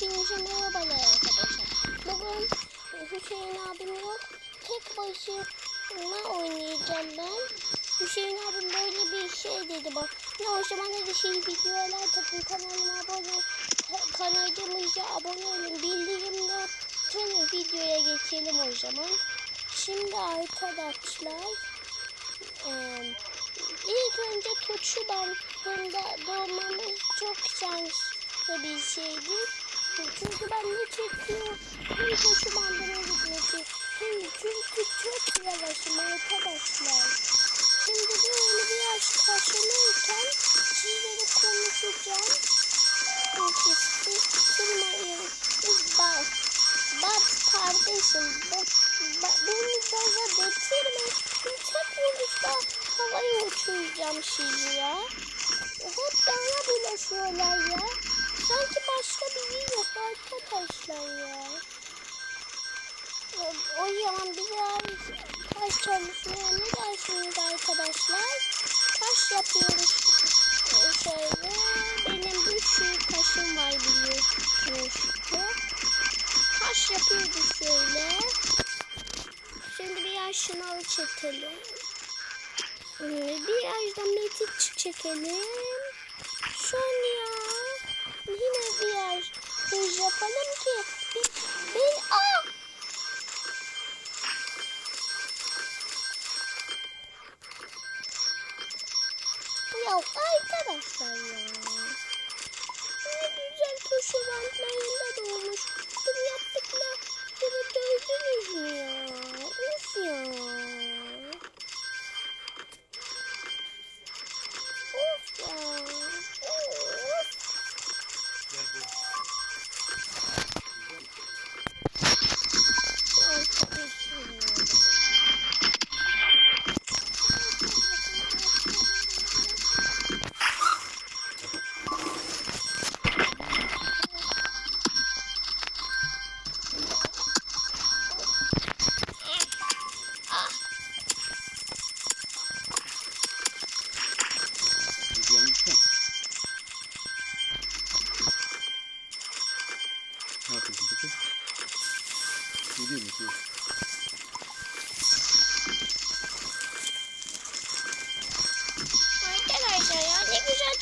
Hepinize merhabalar arkadaşlar. Bugün Hüseyin abim yok. Tek başıma oynayacağım ben. Hüseyin abim böyle bir şey dedi bak. Ne o zaman da şey videolar takın kanalıma abone ka- kanalımıza abone olun. Bildirimde tüm videoya geçelim o zaman. Şimdi arkadaşlar eee ilk önce Tuğçu bandında doğmamız çok şanslı bir şeydi. Çünkü ben ne çekiyorum? Hem Tuğçu bandına gidiyor. Çünkü çok yavaşım arkadaşlar. Şimdi böyle biraz taşınırken sizlere konuşacağım. Çünkü sıkılmayın. Bak, bak kardeşim, bak, bak, beni gaza getirme. Tek vuruşta havaya uçuracağım sizi ya. Hep bana bulaşıyorlar ya. Sanki başka biri yok arkadaşlar ya. O zaman biraz taş çalışmaya ne dersiniz arkadaşlar? Taş yapıyoruz şöyle. Benim bir sürü taşım var biliyorsunuz ki. Taş yapıyoruz şöyle. Şimdi biraz şınav çekelim. Ee, Biraz da metik çekelim. Sonra biraz hız yapalım ki bir, bir ah! Ya arkadaşlar ya. Ne güzel tuşu bantlarında doğmuş.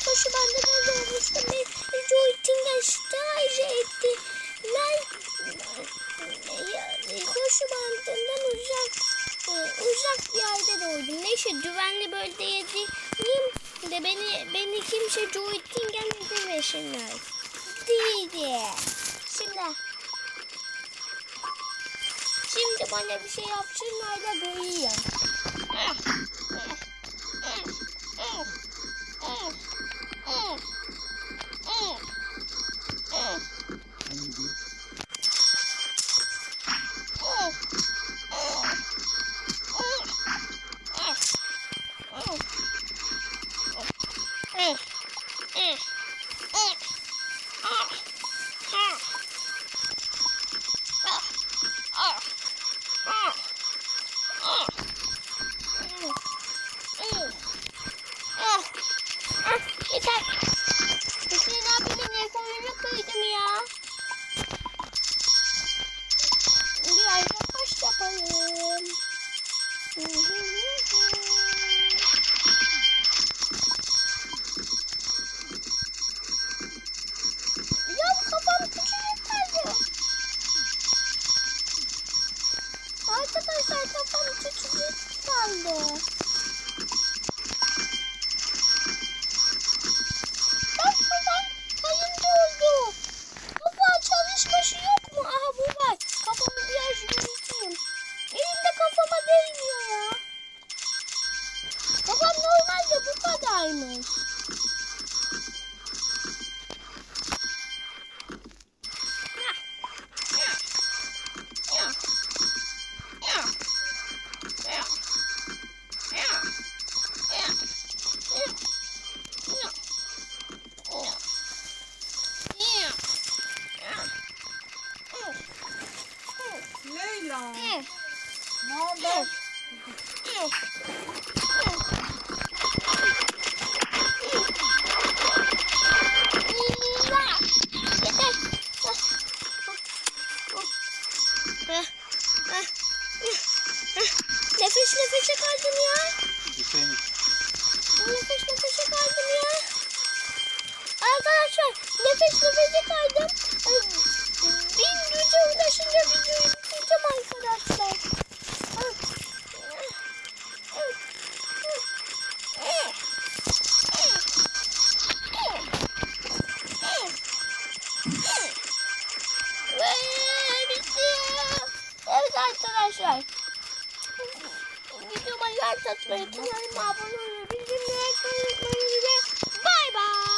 Toşu bandına olmuştu. Bir Joyting'e staj etti. Lan koşu bandından uzak e, uzak bir yerde doğdum. Neyse güvenli bölgeye değilim de beni beni kimse Joyting'e demesinler. Değil. Şimdi Şimdi bana bir şey yapsınlar da göreyim. Eh, Ne haber? arkadaşlar. Videoma like atmayı, kanalıma abone olmayı, bildirimleri açmayı unutmayın. Bay bay.